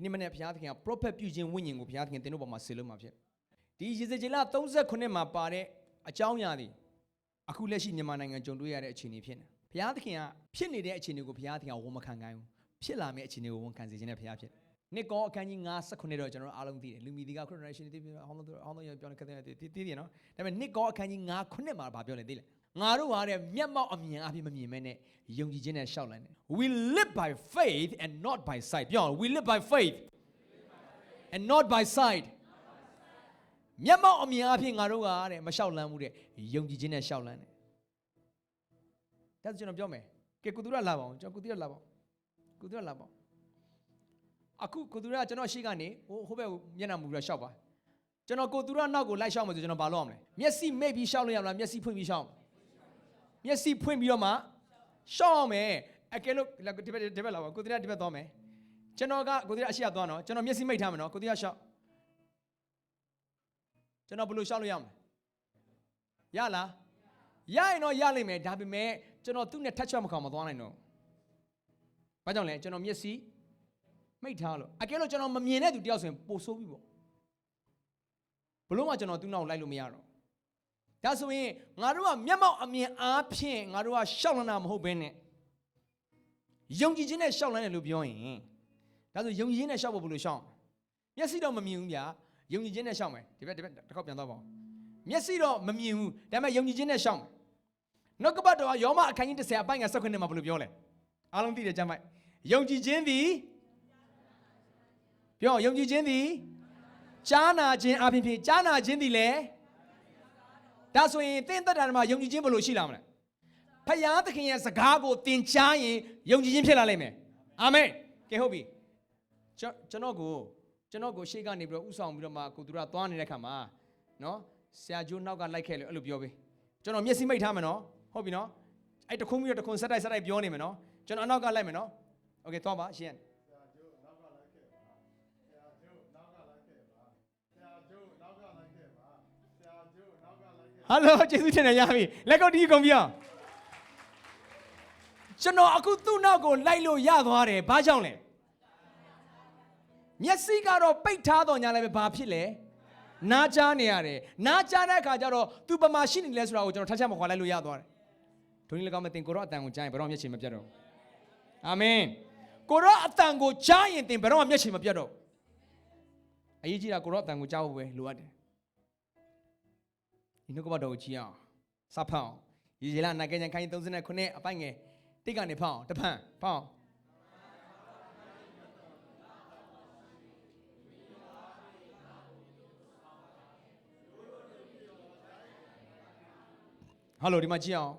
ဒီနေ့မနေ့ဘုရားသခင်က prophet ပြုခြင်းဝိညာဉ်ကိုဘုရားသခင်သင်တို့ပေါ်မှာဆေလို့မှာဖြစ်ဒီရေစကြည်လ39မှာပါတဲ့အကြောင်းအရာတွေအခုလက်ရှိမြန်မာနိုင်ငံကြုံတွေ့ရတဲ့အခြေအနေဖြစ်နေဘုရားသခင်ကဖြစ်နေတဲ့အခြေအနေကိုဘုရားသခင်ကဝန်မခံခိုင်းဘူးဖြစ်လာမယ့်အခြေအနေကိုဝန်ခံစေခြင်းနဲ့ဘုရားဖြစ်နှစ်ကောအခန်းကြီး59တော့ကျွန်တော်တို့အားလုံးသိတယ်လူမီဒီကခရစ်ယာန်ရှင်တွေသိပြီးဟောင်းလို့ဟောင်းလို့ပြောနေခဲ့တဲ့တည်တည်နော်ဒါပေမဲ့နှစ်ကောအခန်းကြီး59မှာဘာပြောလဲသိလဲ ငါတို့ဟာတဲ့မျက်မှောက်အမြင်အပြည့်မမြင်မဲနဲ့ယုံကြည်ခြင်းနဲ့ရှောက်လန်းတယ် we live by faith and not by sight ပြောအောင် we live by faith and not by sight မျက်မှောက်အမြင်အဖြစ်ငါတို့ကတဲ့မလျှောက်လန်းဘူးတဲ့ယုံကြည်ခြင်းနဲ့လျှောက်လန်းတယ်ဒါဆိုကျွန်တော်ပြောမယ်ကဲကုသူရလာပါအောင်ကျွန်တော်ကုသူရလာပါအောင်ကုသူရလာပါအောင်အခုကုသူရကျွန်တော်ရှိကနေဟိုဟိုဘက်ကိုမျက်နှာမူပြီးတော့လျှောက်ပါကျွန်တော်ကိုသူရနောက်ကိုလိုက်လျှောက်မယ်ဆိုကျွန်တော်ဘာလုပ်ရမလဲမျက်စိမိတ်ပြီးလျှောက်လို့ရမလားမျက်စိဖွင့်ပြီးလျှောက် မျက်စိဖွင့်ပြီးတော့မှရှောက်အောင်မယ်အကယ်လို့ဒီဘက်ဒီဘက်လာပါကိုသူရဒီဘက်သွားမယ်ကျွန်တော်ကကိုသူရအရှိရသွားနော်ကျွန်တော်မျက်စိမိတ်ထားမယ်နော်ကိုသူရရှောက်ကျွန်တော်ဘယ်လိုရှောက်လို့ရမလဲရလားရရင်တော့ရလိမ့်မယ်ဒါပေမဲ့ကျွန်တော်သူ့နဲ့ထပ်ချက်မခေါင်မသွားနိုင်တော့ဘာကြောင့်လဲကျွန်တော်မျက်စိမိတ်ထားလို့အကယ်လို့ကျွန်တော်မမြင်တဲ့သူတယောက်ဆိုရင်ပိုဆိုးပြီပေါ့ဘလို့မှကျွန်တော်သူ့နောက်လိုက်လို့မရတော့ ဒါဆိုရင်ငါတို့ကမျက်မှောက်အမြင်အားဖြင့်ငါတို့ကရှောက်လန်းတာမဟုတ်ဘဲနဲ့ယုံကြည်ခြင်းနဲ့ရှောက်လန်းတယ်လို့ပြောရင်ဒါဆိုယုံကြည်ခြင်းနဲ့ရှောက်ဖို့ဘယ်လိုရှောက်မျက်စိတော့မမြင်ဘူးဗျာယုံကြည်ခြင်းနဲ့ရှောက်မယ်ဒီဘက်ဒီဘက်တစ်ခေါက်ပြန်သွားပါဦးမျက်စိတော့မမြင်ဘူးဒါပေမဲ့ယုံကြည်ခြင်းနဲ့ရှောက်မယ်နှုတ်ကပတ်တော်ကယောမအခန်းကြီး30အပိုင်းက16နှစ်မှာဘယ်လိုပြောလဲအားလုံးသိတယ်ကြမ်းမိုက်ယုံကြည်ခြင်းသည်ပြောယုံကြည်ခြင်းသည်ကြားနာခြင်းအပြင်ဖြင့်ကြားနာခြင်းသည်လည်း ဒါဆိုရင်သင်သက်တာမှာယုံကြည်ခြင်းဘယ်လိုရှိလာမလဲဖယားသခင်ရဲ့စကားကိုသင်ကြားရင်ယုံကြည်ခြင်းဖြစ်လာလိမ့်မယ်အာမင်ကဲဟုတ်ပြီကျွန်ကျွန်တော်ကိုကျွန်တော်ကိုရှေ့ကနေပြီးတော့ဥဆောင်ပြီးတော့မှကိုသူရသွားနေတဲ့ခါမှာနော်ဆရာဂျိုးနောက်ကလိုက်ခဲ့လို့အဲ့လိုပြောပေးကျွန်တော်မျက်စိမိတ်ထားမယ်နော်ဟုတ်ပြီနော်အဲ့တခုံးပြီးတော့တခုံဆက်တိုက်ဆက်တိုက်ပြောနေမယ်နော်ကျွန်တော်အနောက်ကလိုက်မယ်နော်โอเคသွားပါရှင်း ဟယ်လိုကျေးဇူးတင်တယ်ရပြီလက်ကုပ်တီးကုန်ပြီအောင်ကျွန်တော်အခုသူ့နောက်ကိုလိုက်လို့ရသွားတယ်ဘာကြောင့်လဲမျက်စိကတော့ပိတ်ထားတော့ညာလည်းပဲဘာဖြစ်လဲနားကြားနေရတယ်နားကြားတဲ့အခါကျတော့သူပမာရှိနေလဲဆိုတာကိုကျွန်တော်ထပ်ချက်မခွာလိုက်လို့ရသွားတယ်ဒုနည်း၎င်းမတင်ကိုရောအတန်ကိုကြားရင်ဘယ်တော့မျက်ခြေမပြတ်တော့ဘူးအာမင်ကိုရောအတန်ကိုကြားရင်တင်ဘယ်တော့မျက်ခြေမပြတ်တော့ဘူးအရေးကြီးတာကိုရောအတန်ကိုကြားဖို့ပဲလိုအပ်တယ် ဒီနှုတ်ကပတ်တော်ကိုကြည့်အောင်စဖတ်အောင်ရေရေလာနာကဲချန်ခိုင်း39အပိုင်ငယ်တိတ်ကနေဖတ်အောင်တဖန်ဖတ်အောင်ဟယ်လိုဒီမှာကြည့်အောင်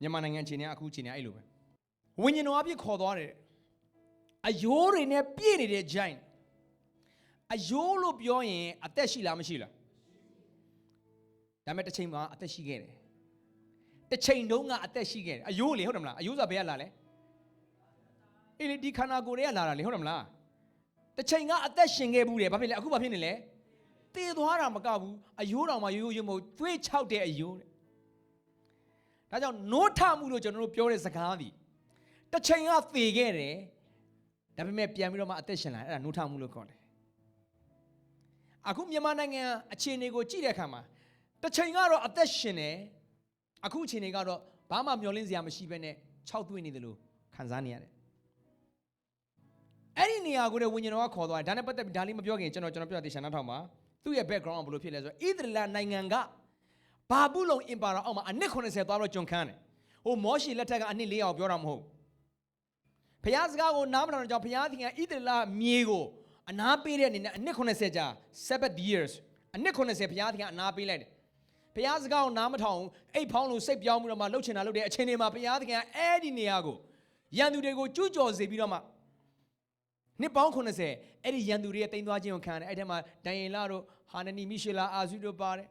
မြန်မာနိုင်ငံအခြေအနေကအခုအခြေအနေအဲ့လိုပဲဝိညာဉ်တော်အပြည့်ခေါ်သွားတယ်အယိုးတွေနဲ့ပြည့်နေတဲ့ဂျိုင်းအယိုးလို့ပြောရင်အသက်ရှိလားမရှိလား ဒါပေမဲ့တစ်ချိန်မှာအသက်ရှိခဲ့တယ်တစ်ချိန်တုန်းကအသက်ရှိခဲ့တယ်အယိုးလေဟုတ်တယ်မလားအယိုးဆိုတာဘယ်ကလာလဲအေးလေဒီခန္ဓာကိုယ်တွေကလာတာလေဟုတ်တယ်မလားတစ်ချိန်ကအသက်ရှင်ခဲ့ဘူးတယ်ဘာဖြစ်လဲအခုဘာဖြစ်နေလဲတည်သွားတာမကဘူးအယိုးတော်မှာရိုးရိုးရိုးမဟုတ်တွေးချောက်တဲ့အယိုးတဲ့ဒါကြောင့်နိုးထမှုလို့ကျွန်တော်တို့ပြောတဲ့စကားသည်တစ်ချိန်ကသေခဲ့တယ်ဒါပေမဲ့ပြန်ပြီးတော့မှအသက်ရှင်လာတယ်အဲ့ဒါနိုးထမှုလို့ခေါ်တယ်အခုမြန်မာနိုင်ငံအခြေအနေကိုကြည့်တဲ့အခါမှာ တစ်ချိန်ကတော့အသက်ရှင်တယ်အခုအချိန်တွေကတော့ဘာမှမျောလင်းစရာမရှိဘဲနဲ့၆သွင်းနေတယ်လို့ခံစားနေရတယ်အဲ့ဒီနေရာကိုလည်းဝိညာဉ်တော်ကခေါ်သွားတယ်ဒါနဲ့ပတ်သက်ပြီးဒါလေးမပြောခင်ကျွန်တော်ကျွန်တော်ပြောတဲ့ရှန်နာထောင်မှာသူ့ရဲ့ background ကဘယ်လိုဖြစ်လဲဆိုတော့ဣသရေလနိုင်ငံကဘာဘူးလုံအင်ပါရာအောက်မှာအနစ်80သွားတော့ကျွန်ခန်းတယ်ဟိုမောရှေလက်ထက်ကအနစ်400ပြောတာမဟုတ်ဖျားစကားကိုနားမထောင်တဲ့ကြောင့်ဖျားသခင်ကဣသရေလမြေကိုအနာပေးတဲ့အနေနဲ့အနစ်80ကြာ7 years အနစ်80ဖျားသခင်ကအနာပေးလိုက်တယ် ဘုရားစကားကိုနားမထောင်ဘူးအိတ်ဖောင်းလို့စိတ်ပြောင်းပြီးတော့မှလှုပ်ချင်တာလှုပ်တဲ့အချိန်တွေမှာဘုရားသခင်ကအဲ့ဒီနေရာကိုရန်သူတွေကိုကြွကြော်စေပြီးတော့မှနှစ်ပေါင်း80အဲ့ဒီရန်သူတွေရဲ့တိမ်သွားခြင်းကိုခံရတယ်အဲ့ထဲမှာဒိုင်ယန်လာတို့ဟာနနီမီရှေလာအာဇုတို့ပါတယ်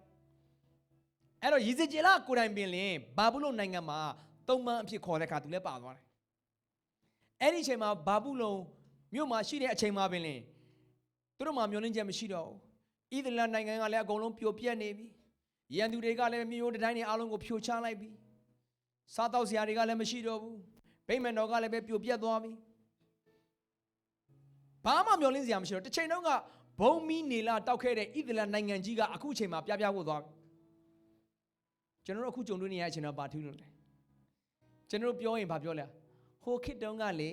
အဲ့တော့ယေဇကျေလကိုယ်တိုင်ပင်လင်ဘာဘူးလုံနိုင်ငံမှာသုံးမန်းအဖြစ်ခေါ်တဲ့အခါသူလည်းပါသွားတယ်အဲ့ဒီအချိန်မှာဘာဘူးလုံမြို့မှာရှိတဲ့အချိန်မှာပင်လင်သူတို့မှာမျောလင်းချက်မရှိတော့ဘူးဣသရေလနိုင်ငံကလည်းအကုန်လုံးပြိုပြက်နေပြီ ရန်သူတွေကလည်းမြို့တတိုင်းတွေအားလုံးကိုဖြိုချလိုက်ပြီစားတော့စရာတွေကလည်းမရှိတော့ဘူးဗိမ္မာန်တော်ကလည်းပဲပြိုပြက်သွားပြီဘဘာမှမျောလင်းစရာမရှိတော့တစ်ချိန်တုန်းကဘုံမီနေလာတောက်ခဲ့တဲ့ဣသလနိုင်ငံကြီးကအခုချိန်မှာပြပြဖို့သွားကျွန်တော်တို့အခုကြုံတွေ့နေရတဲ့အချိန်တော့ဘာထူးလို့လဲကျွန်တော်တို့ပြောရင်ဘာပြောလဲဟိုခေတ်တုန်းကလေ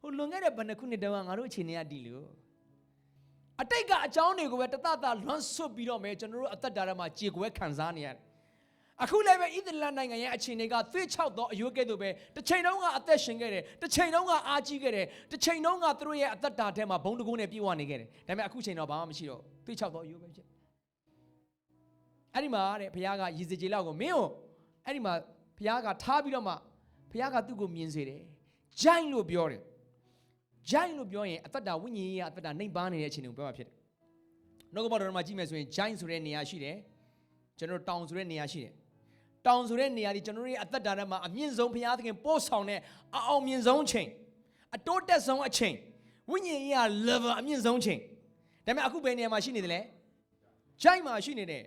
ဟိုလွန်ခဲ့တဲ့ဘယ်နှစ်ခုနှစ်တုန်းကငါတို့အချိန်တွေကဒီလို့ အတိတ်ကအကြောင်းတွေကိုပဲတတတလွမ်းဆွတ်ပြီးတော့မယ်ကျွန်တော်တို့အသက်တာထဲမှာကြေကွဲခံစားနေရတယ်အခုလည်းပဲဣသလနိုင်ငံရဲ့အခြေအနေကသွေးချောက်သောအယုတ်ကဲ့သို့ပဲတစ်ချိန်တုန်းကအသက်ရှင်ခဲ့တယ်တစ်ချိန်တုန်းကအာကြီးခဲ့တယ်တစ်ချိန်တုန်းကသူတို့ရဲ့အသက်တာထဲမှာဘုံတကုန်းနဲ့ပြေဝနေခဲ့တယ်ဒါပေမဲ့အခုချိန်တော့ဘာမှမရှိတော့သွေးချောက်သောအယုတ်ပဲဖြစ်အဲ့ဒီမှာတဲ့ဘုရားကရည်စကြည်လောက်ကိုမင်းကိုအဲ့ဒီမှာဘုရားကထားပြီးတော့မှဘုရားကသူ့ကိုမြင်စေတယ်ဂျိုင်းလို့ပြောတယ် ဂျိုင်းလို့ပြောရင်အသက်တာဝိညာဉ်ရေးအသက်တာနှိမ်ပါနေတဲ့အခြေအနေကိုပြောမှာဖြစ်တယ်နှုတ်ကပတ်တော်မှာကြည့်မယ်ဆိုရင်ဂျိုင်းဆိုတဲ့နေရာရှိတယ်ကျွန်တော်တောင်ဆိုတဲ့နေရာရှိတယ်တောင်ဆိုတဲ့နေရာဒီကျွန်တော်တို့ရဲ့အသက်တာထဲမှာအမြင့်ဆုံးဘုရားသခင်ပို့ဆောင်တဲ့အအောင်မြင့်ဆုံးအချိန်အတိုးတက်ဆုံးအချိန်ဝိညာဉ်ရေးက level အမြင့်ဆုံးအချိန်ဒါပေမဲ့အခုဘယ်နေရာမှာရှိနေတယ်လဲဂျိုင်းမှာရှိနေတယ်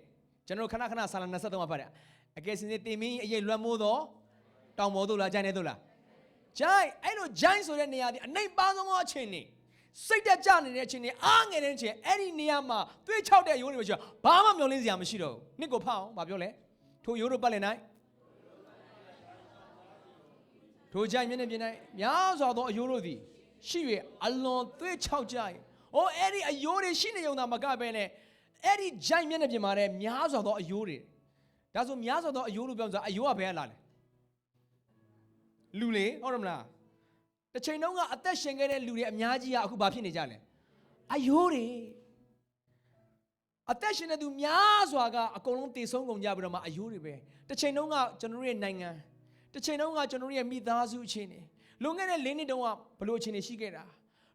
ကျွန်တော်တို့ခဏခဏဆာလ23မှာဖတ်တယ်အကယ်စင်စစ်တင်မင်းအရေးလွှမ်းမိုးတော့တောင်ပေါ်တို့လားဂျိုင်းနေတို့လား ဂျိုင်းအဲ့လိုဂျိုင်းဆိုတဲ့နေရာဒီအနိုင်ပါဆုံးသောအချိန်နေစိတ်တက်ကြနေတဲ့အချိန်နေအားငယ်တဲ့အချိန်အဲ့ဒီနေရာမှာတွေးချောက်တဲ့ရိုးနေမရှိတော့ဘာမှမျောလင်းစရာမရှိတော့ဘူးနှစ်ကိုဖတ်အောင်ဘာပြောလဲထိုရိုးတို့ပတ်လည်၌ထိုကြိုင်မျက်နှာပြင်၌များစွာသောအယိုးတို့သည်ရှိ၍အလွန်သွေးချောက်ကြ၏။အိုးအဲ့ဒီအယိုးတွေရှိနေုံသာမကပဲနဲ့အဲ့ဒီကြိုင်မျက်နှာပြင်မှာလည်းများစွာသောအယိုးတွေဒါဆိုများစွာသောအယိုးလို့ပြောဆိုအယိုးကဘယ်ကလာလဲ လူလေဟုတ်တယ်မလားတစ်ချိန်တုန်းကအသက်ရှင်ခဲ့တဲ့လူတွေအများကြီးကအခုဘာဖြစ်နေကြလဲအယိုးတွေအသက်ရှင်တဲ့သူများစွာကအကုန်လုံးတည်ဆုံးကုန်ကြပြီးတော့မှအယိုးတွေပဲတစ်ချိန်တုန်းကကျွန်တော်တို့ရဲ့နိုင်ငံတစ်ချိန်တုန်းကကျွန်တော်တို့ရဲ့မိသားစုအခြေအနေလွန်ခဲ့တဲ့၄နှစ်တုန်းကဘယ်လိုအခြေအနေရှိခဲ့တာ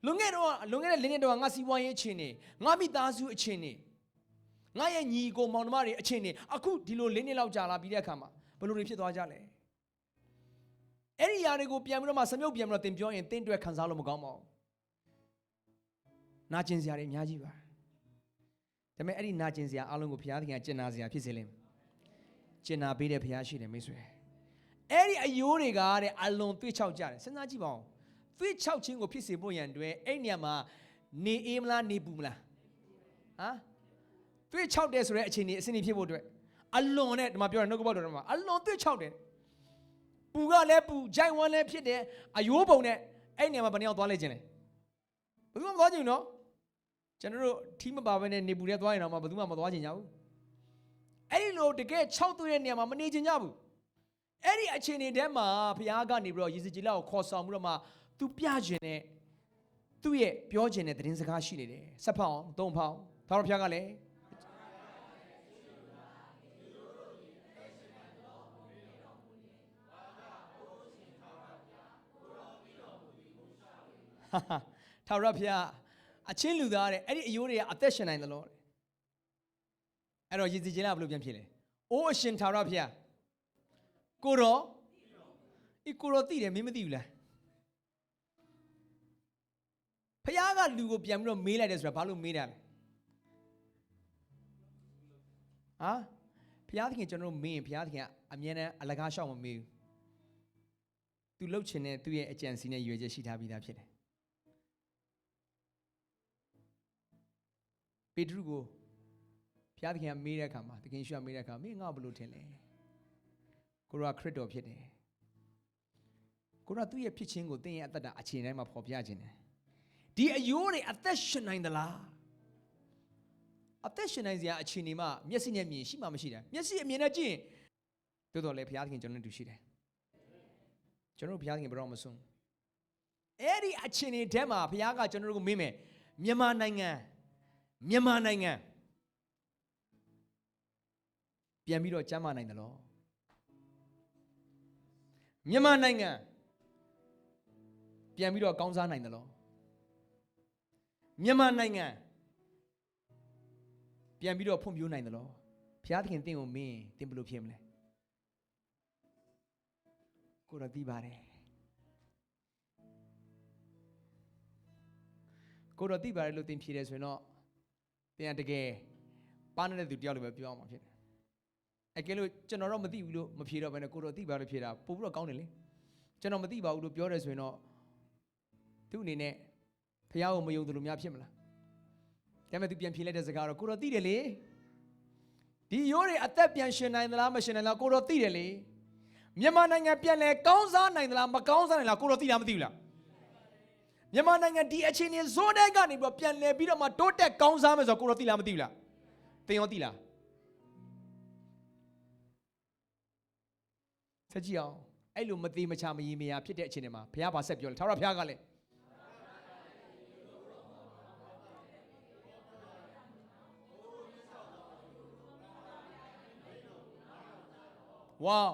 လွန်ခဲ့တော့လွန်ခဲ့တဲ့၄နှစ်တုန်းကငါစီးပွားရေးအခြေအနေငါမိသားစုအခြေအနေငါရဲ့ညီကိုမောင်နှမတွေအခြေအနေအခုဒီလို၄နှစ်လောက်ကြာလာပြီးတဲ့အခါမှာဘယ်လိုတွေဖြစ်သွားကြလဲ အဲ့ဒီຢာတွေကိုပြန်ပြီးတော့မှစမြုပ်ပြန်ပြီးတော့သင်ပြောရင်သင်အတွက်ခံစားလို့မကောင်းပါဘူးနာကျင်စရာတွေအများကြီးပါဒါပေမဲ့အဲ့ဒီနာကျင်စရာအလုံးကိုဘုရားသခင်ကကျင်နာစရာဖြစ်စေလိမ့်မယ်။ကျင်နာပေးတဲ့ဘုရားရှိတယ်မိတ်ဆွေ။အဲ့ဒီအယိုးတွေကတဲ့အလွန်သွေးချောက်ကြတယ်စဉ်းစားကြည့်ပါဦး။သွေးချောက်ခြင်းကိုဖြစ်စေဖို့ရန်အတွက်အဲ့ဒီနေရာမှာနေအေးမလားနေပူမလား။ဟမ်သွေးချောက်တယ်ဆိုတဲ့အခြေအနေအစဉ်ဖြစ်ဖို့အတွက်အလွန်နဲ့ဒီမှာပြောတယ်နှုတ်ကပတ်တော်ထဲမှာအလွန်သွေးချောက်တယ်။ ပူကလည်းပူဂျိုင်ဝမ်းလည်းဖြစ်တယ်အယိုးပုံနဲ့အဲ့ဒီနေရာမှာဘယ်နှယောက်သွားလဲခြင်းလဲ။ဘယ်သူမှမသွားကြဘူးနော်။ကျွန်တော်တို့ထီးမပါဘဲနဲ့နေပူတဲ့သွားရင်တော့မှဘယ်သူမှမသွားချင်ကြဘူးအဲ့ဒီလိုတကယ်6သွေးတဲ့နေရာမှာမနေချင်ကြဘူးအဲ့ဒီအခြေအနေထဲမှာဘုရားကနေပြီးတော့ယေစီကြည်လာကိုခေါ်ဆောင်ပြီးတော့မှသူပြခြင်းနဲ့သူ့ရဲ့ပြောခြင်းနဲ့သတင်းစကားရှိနေတယ်ဆက်ဖောင်းသုံးဖောင်းသာတော်ဘုရားကလည်း ဟာဟာသာရဘုရားအချင်းလူသားတဲ့အဲ့ဒီအယိုးတွေကအသက်ရှင်နိုင်တယ်လို့တဲ့အဲ့တော့ရည်စည်ခြင်းလားဘယ်လိုပြန်ဖြစ်လဲအိုးအရှင်သာရဘုရားကိုရောဤကိုရောသိတယ်မင်းမသိဘူးလားဘုရားကလူကိုပြန်ပြီးတော့မေးလိုက်တယ်ဆိုတာဘာလို့မေးတာလဲဟာဘုရားသခင်ကျွန်တော်တို့မေးရင်ဘုရားသခင်ကအမြဲတမ်းအလကားရှောက်မမေးဘူးသူလှုပ်ချင်တဲ့သူ့ရဲ့အကြံစီနဲ့ရွေချက်ရှိထားပြီးသားဖြစ်တယ် ပေတရုကိုဘုရားသခင်ကမေးတဲ့အခါမှာသခင်ရှုကမေးတဲ့အခါမင်းငါ့ကိုဘယ်လိုထင်လဲကိုရောခရစ်တော်ဖြစ်တယ်ကိုရောသူ့ရဲ့ဖြစ်ခြင်းကိုသင်ရဲ့အသက်တာအခြေအနေမှာဖော်ပြခြင်းတယ်ဒီအယိုးတွေအသက်ရှင်နိုင်သလားအသက်ရှင်နိုင်စရာအခြေအနေမှာမျက်စိနဲ့မြင်ရှိမှမရှိတာမျက်စိအမြင်နဲ့ကြည့်ရင်တိုးတော်လည်းဘုရားသခင်ကျွန်တော်တို့တူရှိတယ်ကျွန်တော်တို့ဘုရားသခင်ဘယ်တော့မဆုံးအဲ့ဒီအခြေအနေထဲမှာဘုရားကကျွန်တော်တို့ကိုမေးမယ်မြန်မာနိုင်ငံ မြန်မာနိုင်ငံပြန်ပြီးတော့ကျမ်းမာနိုင်တယ်လို့မြန်မာနိုင်ငံပြန်ပြီးတော့ကောင်းစားနိုင်တယ်လို့မြန်မာနိုင်ငံပြန်ပြီးတော့ဖွံ့ဖြိုးနိုင်တယ်လို့ဘုရားသခင်တင့်ကိုမင်းတင်ဘယ်လိုဖြစ်မလဲကိုတော့သိပါတယ်ကိုတော့သိပါတယ်လို့တင်ဖြေတယ်ဆိုရင်တော့ တင်ကတကယ်ပါနေတဲ့သူတယောက်လိုပဲပြောအောင်မှာဖြစ်တယ်။အကယ်လို့ကျွန်တော်တော့မသိဘူးလို့မဖြေတော့ဘဲနဲ့ကိုတော့သိပါလို့ဖြေတာပို့ပြီးတော့ကောင်းတယ်လေ။ကျွန်တော်မသိပါဘူးလို့ပြောတယ်ဆိုရင်တော့သူ့အနေနဲ့ဖဖះကိုမယုံသလိုများဖြစ်မလားဒါပေမဲ့သူပြန်ဖြေလိုက်တဲ့စကားတော့ကိုတော့သိတယ်လေဒီရိုးတွေအသက်ပြန်ရှင်နိုင်သလားမရှင်နိုင်လားကိုတော့သိတယ်လေမြန်မာနိုင်ငံပြန်လဲကောင်းစားနိုင်သလားမကောင်းစားနိုင်လားကိုတော့သိလားမသိဘူးလား မြန်မာနိုင်ငံဒီအခြေအနေဇိုးတဲ့ကနေပြီးတော့ပြန်လဲပြီးတော့မှတိုးတက်ကောင်းစားမယ်ဆိုတော့ကိုတော့သိလားမသိဘူးလားသင်ရောသိလားဆက်ကြည့်အောင်အဲ့လိုမသေးမချာမရေမရာဖြစ်တဲ့အခြေအနေမှာဘုရားဘာဆက်ပြောလဲထာဝရဘုရားကလည်းဝေါ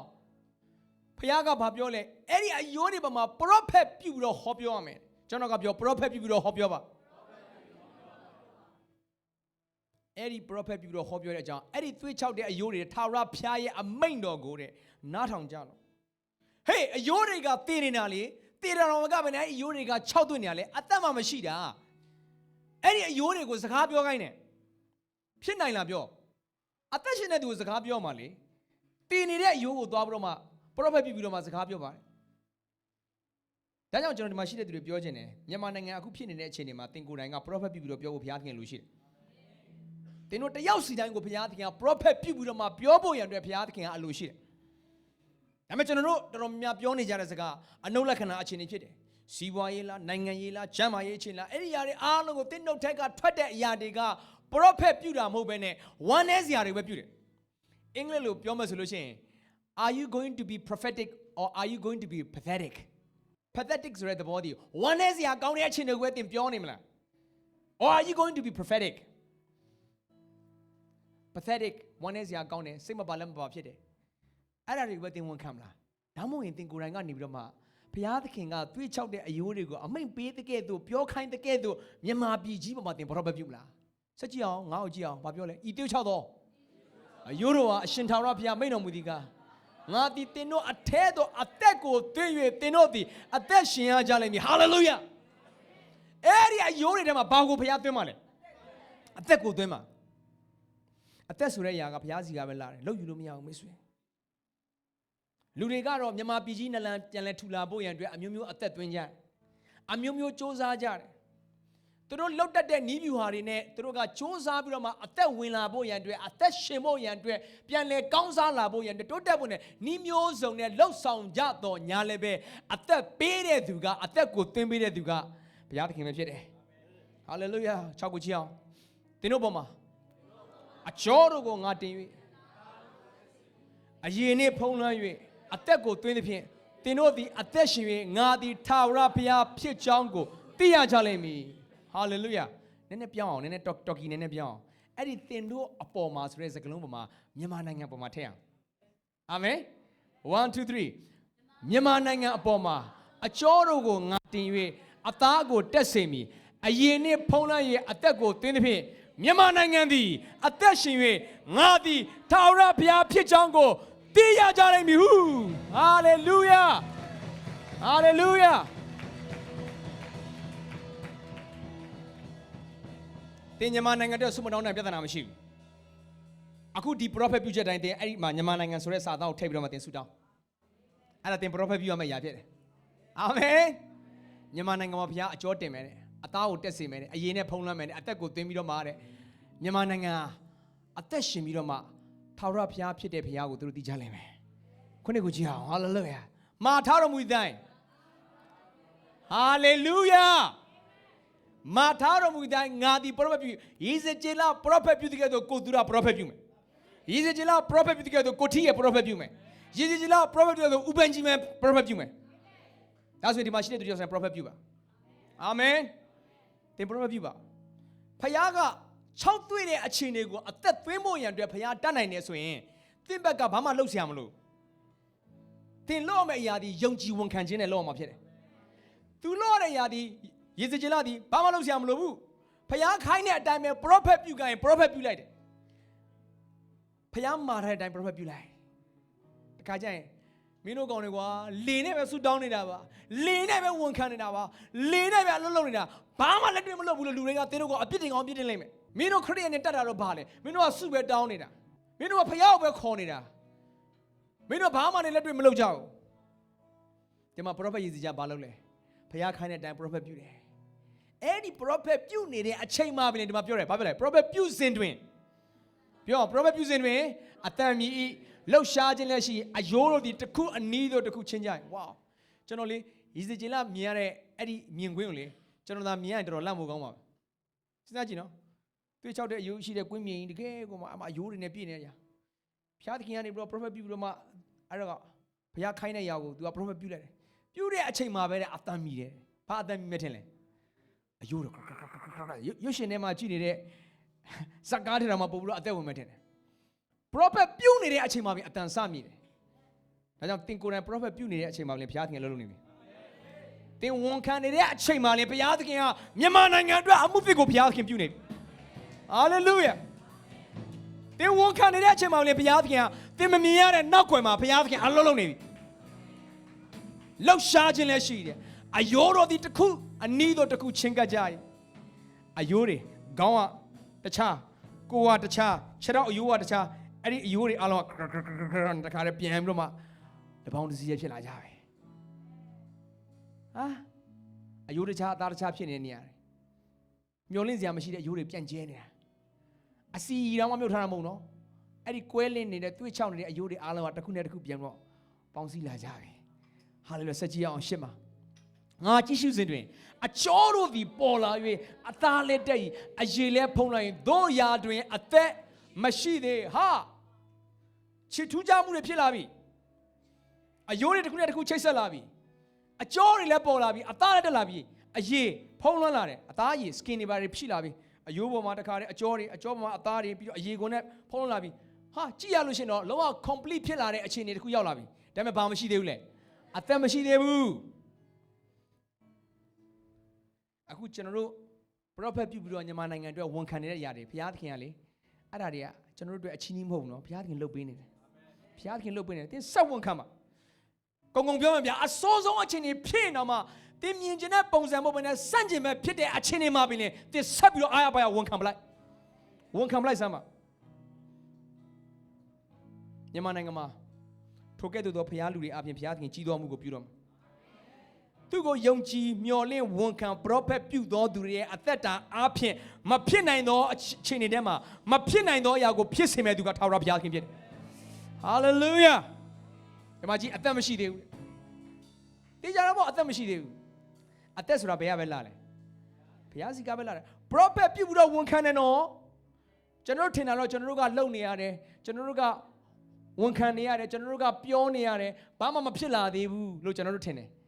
ဖခင်ကဘာပြောလဲအဲ့ဒီအယိုးတွေပေါ်မှာ prophet ပြုပြီးတော့ဟောပြောရမယ် ကျွန်တော်ကပြော prophet ပြုပြီးတော့ဟောပြောပါအဲ့ဒီ prophet ပြုပြီးတော့ဟောပြောတဲ့အကြောင်းအဲ့ဒီသွေးချောက်တဲ့အယိုးတွေထာဝရဘုရားရဲ့အမိန့်တော်ကိုတဲ့နားထောင်ကြလို့ဟေးအယိုးတွေကတည်နေတာလေတည်တယ်တော်မကပဲနဲ့အဲ့ဒီအယိုးတွေက6သွင်းနေတာလေအသက်မှမရှိတာအဲ့ဒီအယိုးတွေကိုစကားပြောခိုင်းတယ်ဖြစ်နိုင်လားပြောအသက်ရှင်တဲ့သူကိုစကားပြောမှလေတည်နေတဲ့အယိုးကိုသွားပြီးတော့မှပရောဖက်ပြပြီးတော့မှစကားပြောပါတယ်။ ဒါကြောင့်ကျွန်တော်ဒီမှာရှိတဲ့သူတွေပြောချင်တယ်မြန်မာနိုင်ငံအခုဖြစ်နေတဲ့အခြေအနေမှာတင်ကိုယ်တိုင်ကပရောဖက်ပြပြီးတော့ပြောဖို့ဘုရားသခင်လိုရှိတယ်။တင်တို့တယောက်စီတိုင်းကိုဘုရားသခင်ကပရောဖက်ပြပြီးတော့မှပြောဖို့ရန်အတွက်ဘုရားသခင်ကအလိုရှိတယ်။ဒါပေမဲ့ကျွန်တော်တို့တော်တော်များများပြောနေကြတဲ့စကားအနုလက္ခဏာအခြေအနေဖြစ်တယ်။စီးပွားရေးလားနိုင်ငံရေးလားဂျမ်းမာရေးအခြေအနေလားအဲ့ဒီຢာတွေအားလုံးကိုတင်းနှုတ်ထက်ကထွက်တဲ့အရာတွေကပရောဖက်ပြတာမဟုတ်ဘဲနဲ့ဝမ်းနည်းစရာတွေပဲပြတယ်။အင်္ဂလိပ်လိုပြောမယ်ဆိုလို့ရှိရင် are you going to be prophetic or are you going to be pathetic pathetic ဆိုတဲ့သဘောတည်းဝမ်းနည်းစရာကောင်းတဲ့အချိန်တွေကိုပဲသင်ပြောနေမလား or are you going to be prophetic pathetic ဝမ်းနည်းစရာကောင်းတယ်စိတ်မပါလည်းမပါဖြစ်တယ်အဲ့ဒါတွေကိုပဲသင်ဝန်ခံမလားဒါမှမဟုတ်ရင်သင်ကိုယ်တိုင်ကနေပြီးတော့မှဘုရားသခင်ကသွေးချောက်တဲ့အယိုးတွေကိုအမိန်ပေးတဲ့ကဲ့သို့ပြောခိုင်းတဲ့ကဲ့သို့မြန်မာပြည်ကြီးပေါ်မှာသင်ဘာတော့ပဲပြုမလားစက်ကြည့်အောင်ငါ့ကိုကြည့်အောင်ဘာပြောလဲဤသွေးချောက်တော့အယိုးတော်ဟာအရှင်ထာဝရဘုရားမိန့်တော်မူသည်ကား ငါသည်တင်တို့အထဲသို့အသက်ကိုသွင်း၍တင်တို့သည်အသက်ရှင်ရကြလိမ့်မည်ဟာလေလုယာအဲ့ဒီအယိုးတွေထဲမှာဘာကိုဘုရားသွင်းမှာလဲအသက်ကိုသွင်းမှာအသက်ဆိုတဲ့ຢာကဘုရားစီကပဲလာတယ်လောက်ယူလို့မရဘူးမိတ်ဆွေလူတွေကတော့မြန်မာပြည်ကြီးနလန်ပြန်လဲထူလာဖို့ရန်အတွက်အမျိုးမျိုးအသက်သွင်းကြတယ်အမျိုးမျိုးစ조사ကြတယ် သူတို့လှုပ်တက်တဲ့နီးဗျူဟာတွေနဲ့သူတို့ကစ조사ပြီးတော့မှအသက်ဝင်လာဖို့ရန်အတွက်အသက်ရှင်ဖို့ရန်အတွက်ပြန်လဲကောင်းစားလာဖို့ရန်အတွက်တိုးတက်ဖို့နဲ့နီးမျိုးစုံနဲ့လှုပ်ဆောင်ကြတော့ညာလည်းပဲအသက်ပေးတဲ့သူကအသက်ကိုသွင်းပေးတဲ့သူကဘုရားသခင်ပဲဖြစ်တယ်ဟာလေလုယာ၆ခုချီအောင်သင်တို့ပေါ်မှာအကျော်တို့ကိုငါတင်၍အရင်နဲ့ဖုံးလွှမ်း၍အသက်ကိုသွင်းသဖြင့်သင်တို့သည်အသက်ရှင်၍ငါသည်ထာဝရဘုရားဖြစ်ကြောင်းကိုသိရကြလိမ့်မည် ဟာလေလုယာနည်းနည်းပြောင်းအောင်နည်းနည်းတော်ကီနည်းနည်းပြောင်းအောင်အဲ့ဒီသင်တို့အပေါ်မှာဆိုတဲ့စကားလုံးပေါ်မှာမြန်မာနိုင်ငံပေါ်မှာထည့်အောင်အာမင်1 2 3မြန်မာနိုင်ငံအပေါ်မှာအကျော်တို့ကိုငါတင်၍အသားကိုတက်စေမည်အရင်နှင့်ဖုံးလွှမ်း၍အသက်ကိုသွင်းသဖြင့်မြန်မာနိုင်ငံသည် အသက်ရှင်၍ငါသည်ထာဝရဘုရားဖြစ်ကြောင်းကိုသိရကြလိမ့်မည်ဟုဟာလေလုယာဟာလေလုယာ တင်မြန်မာနိုင်ငံအတွက်ဆုမတောင်းတဲ့ပြဿနာမရှိဘူးအခုဒီ prophet ပြုချက်တိုင်းတင်အဲ့ဒီမှာမြန်မာနိုင်ငံဆိုတဲ့စာသားကိုထည့်ပြီးတော့မှတင်ဆုတောင်းအဲ့ဒါတင် prophet ပြုရမယ့်ຢာဖြစ်တယ်အာမင်မြန်မာနိုင်ငံမှာဘုရားအကျော်တင်မယ်တဲ့အသားကိုတက်စေမယ်တဲ့အရင်နဲ့ဖုံးလွှမ်းမယ်တဲ့အသက်ကိုသွင်းပြီးတော့မှတဲ့မြန်မာနိုင်ငံဟာအသက်ရှင်ပြီးတော့မှထာဝရဘုရားဖြစ်တဲ့ဘုရားကိုသူတို့သိကြလိမ့်မယ်ခုနှစ်ကိုကြည့်အောင်ဟာလေလုယာမာထားတော်မူသည်တိုင်းဟာလေလုယာ မာထားတော်မူတိုင်းငါသည်ပရောဖက်ပြုယေဇကျေလပရောဖက်ပြုတဲ့ကဲ့သို့ကိုသူရပရောဖက်ပြုမယ်ယေဇကျေလပရောဖက်ပြုတဲ့ကဲ့သို့ကိုထီရဲ့ပရောဖက်ပြုမယ်ယေဇကျေလပရောဖက်ပြုတဲ့ကဲ့သို့ဥပန်ကြီးမယ်ပရောဖက်ပြုမယ်ဒါဆိုရင်ဒီမှာရှိတဲ့သူကြောင့်ဆိုင်ပရောဖက်ပြုပါအာမင်သင်ပရောဖက်ပြုပါဖခင်က၆တွေ့တဲ့အခြေအနေကိုအသက်သွင်းဖို့ရန်အတွက်ဖခင်တတ်နိုင်တယ်ဆိုရင်သင်ဘက်ကဘာမှလုပ်စရာမလိုသင်လို့မယ့်အရာဒီယုံကြည်ဝန်ခံခြင်းနဲ့လို့ရမှာဖြစ်တယ်သူလို့တဲ့အရာဒီ ယေဇကျေလသည်ဘာမှလုပ်စရာမလိုဘူးဖျားခိုင်းတဲ့အတိုင်းပဲ prophet ပြုခိုင်း prophet ပြုလိုက်တယ်ဖျားမာတဲ့အတိုင်း prophet ပြုလိုက်တခါကျရင်မင်းတို့ကောင်တွေကွာလေနဲ့ပဲဆူတောင်းနေတာပါလေနဲ့ပဲဝန်ခံနေတာပါလေနဲ့ပဲအလုပ်လုပ်နေတာဘာမှလက်တွေ့မလုပ်ဘူးလို့လူတွေကသင်တို့ကအပြစ်တင်ကောင်အပြစ်တင်လိုက်မယ်မင်းတို့ခရစ်ယာန်နဲ့တတ်တာတော့ဘာလဲမင်းတို့ကဆုပဲတောင်းနေတာမင်းတို့ကဖျားကိုပဲခေါ်နေတာမင်းတို့ဘာမှလည်းလက်တွေ့မလုပ်ကြဘူးဒီမှာ prophet ရည်စီကြဘာလုပ်လဲဖျားခိုင်းတဲ့အတိုင်း prophet ပြုတယ် အဲ့ဒီ prophet ပြုတ်နေတဲ့အချိန်မှပဲလေဒီမှာပြောတယ်ဘာဖြစ်လဲ prophet ပြုတ်စဉ်တွင်ပြော prophet ပြုတ်စဉ်တွင်အတန်မြည်ဤလှုပ်ရှားခြင်းလည်းရှိအယိုးတို့ဒီတစ်ခုအနီးတို့တစ်ခုချင်းကြိုင်ဝါကျွန်တော်လေရီစဂျင်လာမြင်ရတဲ့အဲ့ဒီမြင်ကွင်းကိုလေကျွန်တော်သာမြင်ရရင်တော်တော်လန့်ဖို့ကောင်းပါပဲစဉ်းစားကြည့်နော်တွေ့ချောက်တဲ့အယိုးရှိတဲ့ကွင်းမြင်ကြီးတကယ်ကိုမှအမအယိုးတွေနဲ့ပြည့်နေကြဖျားသခင်ကနေပြီးတော့ prophet ပြုပြီးတော့မှအဲ့တော့ဘုရားခိုင်းတဲ့ຢာကို तू က prophet ပြုလိုက်တယ်ပြုတဲ့အချိန်မှာပဲတဲ့အတန်မြည်တယ်ဘာအတန်မြည်မဲ့ထင်လဲ အယိုးတော့ရွှရှင်ထဲမှာကြည့်နေတဲ့ဇက်ကားထဲမှာပို့ပြီးတော့အသက်ဝင်မဲ့ထင်တယ် prophet ပြုတ်နေတဲ့အချိန်မှာပြင်အတန်စမြည်တယ်ဒါကြောင့်တင်ကိုယ်တိုင် prophet ပြုတ်နေတဲ့အချိန်မှာပြင်ဘုရားသခင်လှုပ်လို့နေပြီတင်ဝန်ခံနေတဲ့အချိန်မှာလေဘုရားသခင်ကမြန်မာနိုင်ငံအတွက်အမှုဖြစ်ကိုဘုရားသခင်ပြုနေပြီ hallelujah တင်ဝန်ခံနေတဲ့အချိန်မှာလေဘုရားသခင်ကတင်မမြင်ရတဲ့နောက်ွယ်မှာဘုရားသခင်အလုံးလုံးနေပြီလှုပ်ရှားခြင်းလည်းရှိတယ်အယိုးတော်ဒီတစ်ခု အနီးတော်တစ်ခုချင်းကပ်ကြရင်အယိုးတွေခေါင်းကတခြားကိုယ်ကတခြားခြေထောက်အယိုးကတခြားအဲ့ဒီအယိုးတွေအလုံးကတခါတည်းပြန်ပြီးတော့မှတပေါင်းတစ်စီးရဖြစ်လာကြပဲဟာအယိုးတခြားအသားတခြားဖြစ်နေတဲ့နေရာတွေမျောလင့်စရာမရှိတဲ့အယိုးတွေပြန့်ကျဲနေတာအစီတောင်မှမြုပ်ထားတာမဟုတ်နော်အဲ့ဒီကွဲလင်းနေတဲ့တွေးချောက်နေတဲ့အယိုးတွေအားလုံးကတစ်ခုနဲ့တစ်ခုပြန်တော့ပေါင်းစည်းလာကြပဲဟာလေလုယာဆက်ကြည့်အောင်ရှစ်မှာ ငါကြည့်ရှုစဉ်တွင်အချောတို့သည်ပေါ်လာ၍အသားလက်တက်၏အရေလဲဖုံးလိုက်ရင်တို့ရာတွင်အသက်မရှိသေးဟာချစ်ထူးကြမှုတွေဖြစ်လာပြီအယိုးတွေတစ်ခုနဲ့တစ်ခုချိတ်ဆက်လာပြီအကျောတွေလည်းပေါ်လာပြီအသားလည်းတက်လာပြီအရေဖုံးလွှမ်းလာတယ်အသားအရေ skin တွေပါတွေဖြစ်လာပြီအယိုးပေါ်မှာတစ်ခါတည်းအကျောတွေအကျောပေါ်မှာအသားတွေပြီးတော့အရေကုန်နဲ့ဖုံးလွှမ်းလာပြီဟာကြည့်ရလို့ရှရင်တော့လုံးဝ complete ဖြစ်လာတဲ့အခြေအနေတစ်ခုရောက်လာပြီဒါပေမဲ့ဘာမှမရှိသေးဘူးလေအသက်မရှိသေးဘူး အခုကျွန်တော်တို့ prophet ပြုပြီးတော့ညီမနိုင်ငံအတွက်ဝန်ခံနေတဲ့အရာတွေဘုရားသခင်ကလေအဲ့ဒါတွေကကျွန်တော်တို့အတွက်အချင်းကြီးမဟုတ်ဘူးနော်ဘုရားသခင်လှုပ်ပေးနေတယ်ဘုရားသခင်လှုပ်ပေးနေတယ်သင်စက်ဝန်ခံပါကုံကုံပြောမှဗျာအစိုးဆုံးအချင်းကြီးဖြစ်နေတော့မှသင်မြင်ကျင်တဲ့ပုံစံပုံပဲနဲ့စန့်ကျင်မဲ့ဖြစ်တဲ့အချင်းတွေမှာပင်လေသင်ဆက်ပြီးတော့အားရပါရဝန်ခံပလိုက်ဝန်ခံပလိုက်စမ်းပါမြန်မာနိုင်ငံမှာထိုကဲ့သို့သောဘုရားလူတွေအပြင်ဘုရားသခင်ကြီးတော်မှုကိုပြုတော်မှာ သူကိုယုံကြည်မျှော်လင့်ဝန်ခံပရောဖက်ပြုသောသူတွေရဲ့အသက်တာအားဖြင့်မဖြစ်နိုင်သောအခြေအနေထဲမှာမဖြစ်နိုင်သောအရာကိုဖြစ်စေမဲ့သူကထာဝရဘုရားခင်ဖြစ်တယ်။ဟာလေလုယာ။ဒီမှာကြီးအသက်မရှိသေးဘူး။တေးကြတော့အသက်မရှိသေးဘူး။အသက်ဆိုတာဘယ်ရပဲလာလဲ။ဘုရားစီကပဲလာတယ်။ပရောဖက်ပြုပြီးတော့ဝန်ခံတယ်နော်။ကျွန်တော်တို့ထင်တာတော့ကျွန်တော်တို့ကလုံနေရတယ်။ကျွန်တော်တို့ကဝန်ခံနေရတယ်ကျွန်တော်တို့ကပြောနေရတယ်ဘာမှမဖြစ်လာသေးဘူးလို့ကျွန်တော်တို့ထင်တယ်။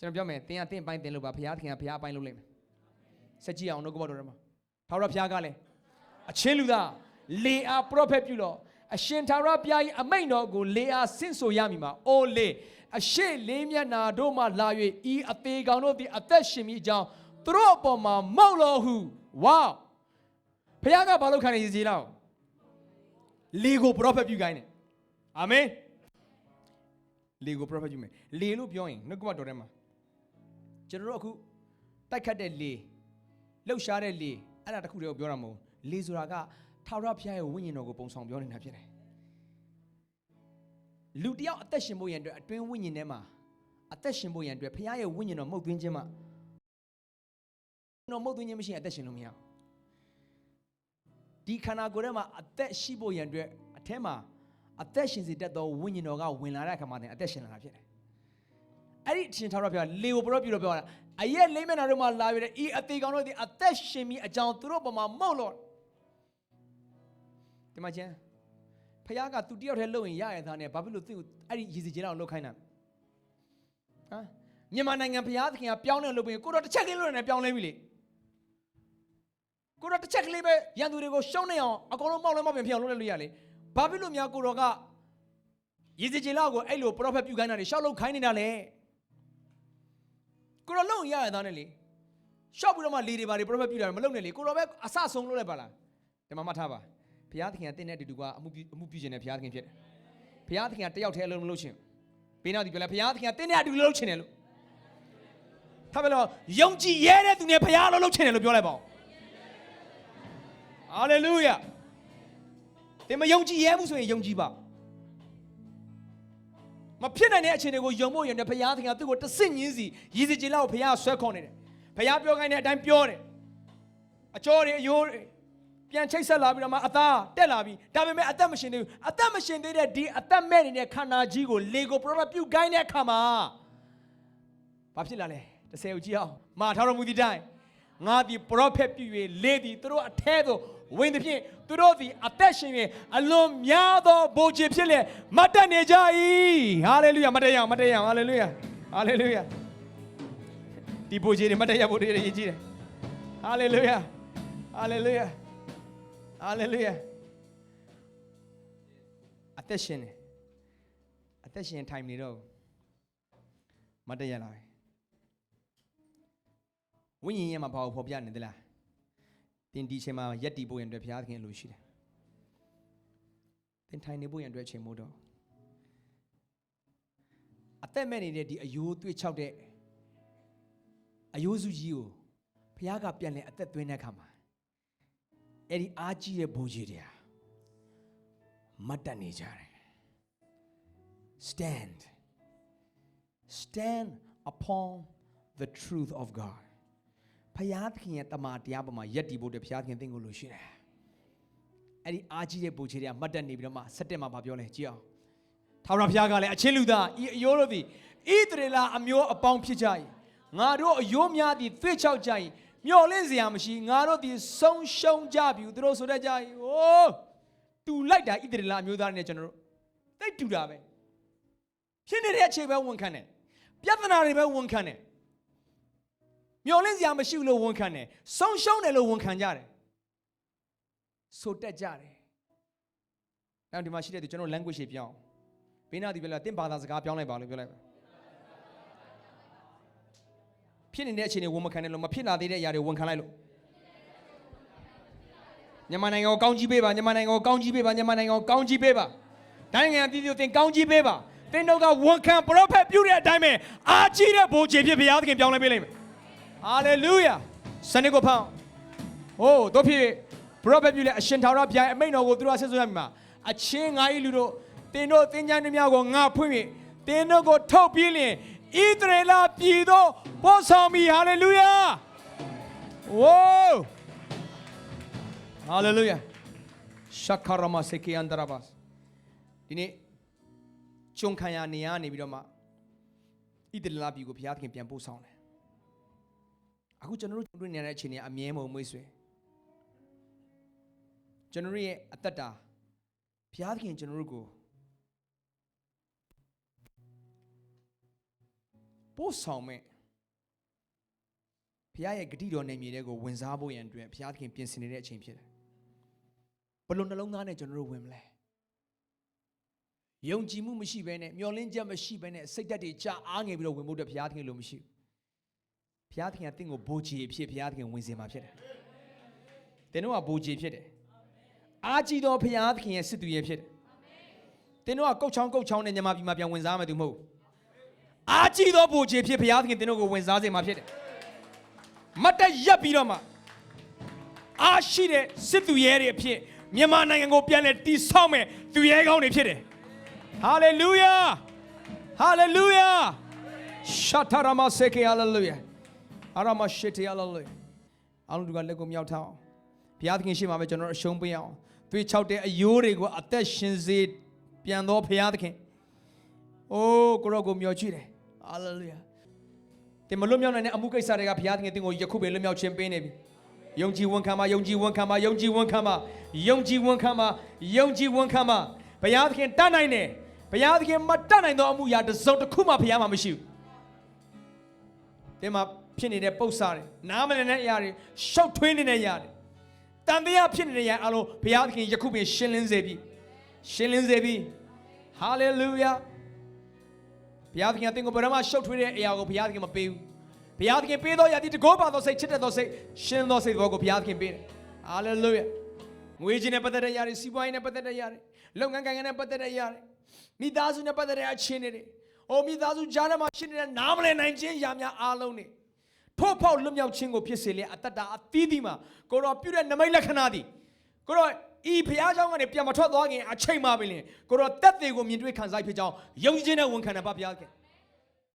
ကျွန်တော်ပြောမယ်သင်ကသင်ပိုင်းသင်လို့ပါဘုရားသခင်ကဘုရားအပိုင်းလုပ်လိုက်မယ်ဆက်ကြည့်အောင်နှုတ်ကပတ်တော်ထဲမှာထာဝရဘုရားကလည်းအချင်းလူသားလေအားပရောဖက်ပြုလို့အရှင်ထာဝရဘုရား၏အမိန့်တော်ကိုလေအားဆင့်ဆိုရမည်မှာအိုလေအရှိလေးမျက်နာတို့မှလာ၍ဤအသေးကောင်တို့သည်အသက်ရှင်မိအကြောင်းသူတို့အပေါ်မှာမောက်တော်ဟုဝါဘုရားကဘာလို့ခံနေစီလောက်လေကိုပရောဖက်ပြုခိုင်းတယ်အာမင်လေကိုပရောဖက်ပြုမယ်လေလို့ပြောရင်နှုတ်ကပတ်တော်ထဲမှာ ကျွန်တော်တို့အခုတိုက်ခတ်တဲ့လေလှုပ်ရှားတဲ့လေအဲ့ဒါတခုတည်းကိုပြောတာမဟုတ်ဘူးလေဆိုတာကထာဝရဘုရားရဲ့ဝိညာဉ်တော်ကိုပုံဆောင်ပြောနေတာဖြစ်တယ်လူတစ်ယောက်အသက်ရှင်ဖို့ရန်အတွက်အတွင်းဝိညာဉ်ထဲမှာအသက်ရှင်ဖို့ရန်အတွက်ဘုရားရဲ့ဝိညာဉ်တော်မှုတ်သွင်းခြင်းမှာတော့မှုတ်သွင်းခြင်းမရှိရင်အသက်ရှင်လို့မရဘူးဒီခန္ဓာကိုယ်ထဲမှာအသက်ရှိဖို့ရန်အတွက်အထက်မှာအသက်ရှင်စေတတ်သောဝိညာဉ်တော်ကဝင်လာတဲ့အခါမှာသင်အသက်ရှင်လာတာဖြစ်တယ် အဲ့ဒီအရှင်ထာဝရဘုရားလေကိုပရောပြုလို့ပြောတာအရက်လေးမျက်နှာတို့မှာလာရတဲ့ဤအသေးကောင်တို့ဒီအသက်ရှင်ပြီးအကြောင်းသူတို့ပေါ်မှာမုတ်လို့ဒီမှာချင်းဖခင်ကသူတယောက်တည်းလုံရင်ရရသားနဲ့ဘာဖြစ်လို့သူ့ကိုအဲ့ဒီရည်စည်ချင်းအောင်လုပ်ခိုင်းတာဟမ်မြန်မာနိုင်ငံဖခင်သခင်ကပြောင်းလဲလုပ်ပြီးကိုတော့တစ်ချက်ကလေးလို့လည်းပြောင်းလဲပြီလေကိုတော့တစ်ချက်ကလေးပဲရန်သူတွေကိုရှုံးနေအောင်အကုန်လုံးမောက်လဲမောက်ပြန်ဖြစ်အောင်လုပ်လဲလို့ရလေဘာဖြစ်လို့များကိုတော့ကရည်စည်ချင်းလောက်ကိုအဲ့လိုပရောဖက်ပြုခိုင်းတာတွေရှောက်လုပ်ခိုင်းနေတာလေ ကိုတော့လုံရရသားနဲ့လေရှောက်ပြီးတော့မှလေတွေပါတွေပရိုဖက်ပြတာမလုံနဲ့လေကိုတော့ပဲအဆဆုံးလို့လိုက်ပါလားဒီမှာမှတ်ထားပါဘုရားသခင်ကတင့်တဲ့အတူတူကအမှုပြုအမှုပြုခြင်းနဲ့ဘုရားသခင်ဖြစ်တယ်ဘုရားသခင်ကတယောက်တည်းအလုံးမလုပ်ချင်ဘေးနောက်ဒီပြောလဲဘုရားသခင်ကတင့်တဲ့အတူတူလုပ်ချင်တယ်လို့ထားပါလို့ယုံကြည်ရဲတဲ့သူနဲ့ဘုရားလုံးလုပ်ချင်တယ်လို့ပြောလိုက်ပါဦးဟာလေလုယာတင်မယုံကြည်ရဲဘူးဆိုရင်ယုံကြည်ပါမ ဖြစ်နိုင်တဲ့အခြေအနေကိုယုံဖို့ရတဲ့ဘုရားသခင်ကသူ့ကိုတဆင့်ညင်းစီရည်စည်ကြည်လောက်ဘုရားဆွဲခေါ်နေတယ်ဘဘုရားပြောခိုင်းတဲ့အတိုင်းပြောတယ်အကျော်တွေအယိုးတွေပြန်ချိတ်ဆက်လာပြီးတော့မှအသားတက်လာပြီးဒါပေမဲ့အသက်မရှင်သေးဘူးအသက်မရှင်သေးတဲ့ဒီအသက်မဲ့နေတဲ့ခန္ဓာကြီးကိုလေကိုပရောဖက်ပြုတ်ခိုင်းတဲ့အခါမှာဘာဖြစ်လာလဲတစ်ဆယ်ကိုကြည့်အောင်မှာထားတော်မူသည့်တိုင် ငါသည်ပရောဖက်ပြု၍လေသည်သူတို့အထဲသို့ဝင်သည်ဖြင့်သူတို့သည်အသက်ရှင်၍အလွန်များသောဘိုးချေဖြစ်လျက်မတ်တက်နေကြ၏ဟာလေလုယာမတ်တက်ရအောင်မတ်တက်ရအောင်ဟာလေလုယာဟာလေလုယာဒီဘိုးချေတွေမတ်တက်ရဖို့တည်းရည်ကြီးတယ်ဟာလေလုယာဟာလေလုယာဟာလေလုယာအသက်ရှင်တယ်အသက်ရှင်ထိုင်နေတော့မတ်တက်ရလာပဲ ဝိညာဉ်ရဲ့မှာဘာကိုဖော်ပြနေသလားတင်ဒီချိန်မှာရက်တီဖို့ရန်အတွက်ဘုရားသခင်အလိုရှိတယ်တင်ထိုင်နေဖို့ရန်အတွက်အချိန်မို့တော့အသက်မဲ့နေတဲ့ဒီအယိုးသွေးချောက်တဲ့အယိုးစုကြီးကိုဘုရားကပြန်လဲအသက်သွင်းတဲ့အခါမှာအဲ့ဒီအားကြီးတဲ့ဘိုးကြီးတွေဟာမတ်တက်နေကြတယ် stand stand upon the truth of God ဖယားသခင်ရဲ့တမန်တရားပေါ်မှာယက်တည်ဖို့အတွက်ဖယားသခင်သင်ကိုလို့ရှိတယ်အဲ့ဒီအားကြီးတဲ့ပူချေတွေကမှတ်တက်နေပြီးတော့မှဆက်တက်မှာဗာပြောလဲကြည့်အောင်ထာဝရဘုရားကလည်းအချင်းလူသားဤအယိုးတို့သည်ဣသရေလအမျိုးအပေါင်းဖြစ်ကြ၏ငါတို့အယိုးများသည်သွေ့ချောက်ကြ၏မျော်လင့်စရာမရှိငါတို့သည်ဆုံးရှုံးကြပြီသူတို့ဆိုတတ်ကြ၏ဟိုးတူလိုက်တာဣသရေလအမျိုးသားတွေနဲ့ကျွန်တော်တို့တိတ်တူတာပဲဖြစ်နေတဲ့အချိန်ပဲဝန်ခံတယ်ပြဿနာတွေပဲဝန်ခံတယ် မျော်လင့်စရာမရှိဘူးလို့ဝန်ခံတယ်ဆုံးရှုံးတယ်လို့ဝန်ခံကြတယ်ဆိုတက်ကြတယ်နောက်ဒီမှာရှိတဲ့သူကျွန်တော် language တွေပြောင်းဘေးနာဒီပဲလားတင့်ဘာသာစကားပြောင်းလိုက်ပါလို့ပြောလိုက်ပါဖြစ်နေတဲ့အခြေအနေဝန်မခံတယ်လို့မဖြစ်လာသေးတဲ့အရာတွေဝန်ခံလိုက်လို့မြန်မာနိုင်ငံကိုကောင်းကြီးပေးပါမြန်မာနိုင်ငံကိုကောင်းကြီးပေးပါမြန်မာနိုင်ငံကိုကောင်းကြီးပေးပါတိုင်းနိုင်ငံအသီးသီးကိုသင်ကောင်းကြီးပေးပါသင်တို့ကဝန်ခံပရောဖက်ပြုတဲ့အတိုင်းပဲအားကြီးတဲ့ဘိုးချေဖြစ်ဘုရားသခင်ပြောင်းလဲပေးလိမ့်မယ် ဟာလေလုယာစနေကိုဖောင်းဟိုးတို့ဖြစ်ပရောဖက်ပြုလေအရှင်ထာဝရဘုရားအမိန့်တော်ကိုသူတို့ဆက်ဆွရမှာအချင်းငါဤလူတို့တင်တို့သင်္ချမ်းတွေများကိုငါဖွင့်ပြီးတင်တို့ကိုထုတ်ပြီးလင်ဣသရေလပြည်သို့ပို့ဆောင်ပြီဟာလေလုယာဝိုးဟာလေလုယာရှခရမစေကီအန်ဒရာဘတ်ဒီနေ့ကျုံခံရနေရနေပြီးတော့မှဣသရေလပြည်ကိုဘုရားသခင်ပြန်ပို့ဆောင်တယ် အခုကျွန်တော်တို့တွေ့နေရတဲ့အချိန်တွေအမြဲမုံမွေးဆွေကျွန်တော်တို့ရဲ့အသက်တာဘုရားသခင်ကျွန်တော်တို့ကိုပို့ဆောင်မဲ့ဘုရားရဲ့ဂတိတော်နေမြေတွေကိုဝင်စားဖို့ရန်အတွက်ဘုရားသခင်ပြင်ဆင်နေတဲ့အချိန်ဖြစ်တယ်ဘယ်လိုနှလုံးသားနဲ့ကျွန်တော်တို့ဝင်မလဲယုံကြည်မှုမရှိဘဲနဲ့မျှော်လင့်ချက်မရှိဘဲနဲ့စိတ်ဓာတ်တွေကြာအားငယ်ပြီးတော့ဝင်ဖို့အတွက်ဘုရားသခင်လိုမရှိဘူး ဘုရားသခင်ကတင့်ကိုဘိုးကြီးအဖြစ်ဘုရားသခင်ဝင်စေမှာဖြစ်တယ်။တင်းတို့ကဘိုးကြီးဖြစ်တယ်။အာကြီးတော်ဘုရားသခင်ရဲ့စစ်သူရဲ့ဖြစ်တယ်။တင်းတို့ကကုတ်ချောင်းကုတ်ချောင်းနဲ့ညမပြည်မှာပြန်ဝင်စားမယ်သူမဟုတ်ဘူး။အာကြီးတော်ဘိုးကြီးဖြစ်ဘုရားသခင်တင်းတို့ကိုဝင်စားစေမှာဖြစ်တယ်။မတ်တက်ရက်ပြီးတော့မှအာရှိတဲ့စစ်သူရဲတွေအဖြစ်မြန်မာနိုင်ငံကိုပြန်လဲတီဆောက်မယ်သူရဲကောင်းတွေဖြစ်တယ်။ဟာလေလုယာ။ဟာလေလုယာ။ရှတ်ထရမစေကေဟာလေလုယာ။ အာရမရှိတေယလာလေအားလုံးဒီကလက်ကိုမြောက်ထားအောင်ဘုရားသခင်ရှိမှပဲကျွန်တော်တို့အရှုံးပေးအောင်သွေးချောက်တဲ့အယိုးတွေကိုအသက်ရှင်စေပြန်သောဘုရားသခင်အိုးကိုရောကိုမျှော်ကြည့်တယ်ဟာလေလုယာတင်မလွတ်မြောက်နိုင်တဲ့အမှုကိစ္စတွေကဘုရားသခင်တင်ကိုယခုပဲလွတ်မြောက်ခြင်းပေးနေပြီယုံကြည်ဝန်ခံပါယုံကြည်ဝန်ခံပါယုံကြည်ဝန်ခံပါယုံကြည်ဝန်ခံပါယုံကြည်ဝန်ခံပါဘုရားသခင်တတ်နိုင်တယ်ဘုရားသခင်မတတ်နိုင်သောအမှုရာတစ်စုံတစ်ခုမှဘုရားမှာမရှိဘူးတင်းမှာ ဖြစ်နေတဲ့ပု္ပ္ပာတွေနားမလည်တဲ့အရာတွေရှောက်ထွေးနေတဲ့အရာတွေတန်တရားဖြစ်နေတဲ့အရာအလုံးဘုရားသခင်ယခုပင်ရှင်းလင်းစေပြီရှင်းလင်းစေပြီဟာလေလုယာဘုရားသခင်ကသင်ကိုဘယ်တော့မှရှောက်ထွေးတဲ့အရာကိုဘုရားသခင်မပေးဘူးဘုရားသခင်ပေးသောယတိတကောပါသောစိတ်ချစ်တဲ့သောစိတ်ရှင်းသောစိတ်ဘောကိုဘုရားသခင်ပေးတယ်ဟာလေလုယာငွေချင်းနဲ့ပတ်သက်တဲ့အရာတွေစီးပွားရေးနဲ့ပတ်သက်တဲ့အရာတွေလုပ်ငန်းကိုင်ငန်းနဲ့ပတ်သက်တဲ့အရာတွေမိသားစုနဲ့ပတ်သက်တဲ့အချင်းတွေဟိုမိသားစုကြားထဲမှာရှိနေတဲ့နားမလည်နိုင်ခြင်းအရာများအားလုံးတွေ ထို့ဖောက်လွတ်မြောက်ခြင်းကိုဖြစ်စေလျက်အတ္တတာအသီးသီးမှာကိုတော်ပြုတဲ့နမိတ်လက္ခဏာသည်ကိုတော်ဤဘုရားကျောင်းကနေပြန်မထွက်သွားခင်အချိန်မှပင်လင်ကိုတော်တက်သေးကိုမြင်တွေ့ခံစားဖြစ်ကြောင်းယုံကြည်ခြင်းနဲ့ဝန်ခံတယ်ပါဘုရားခင်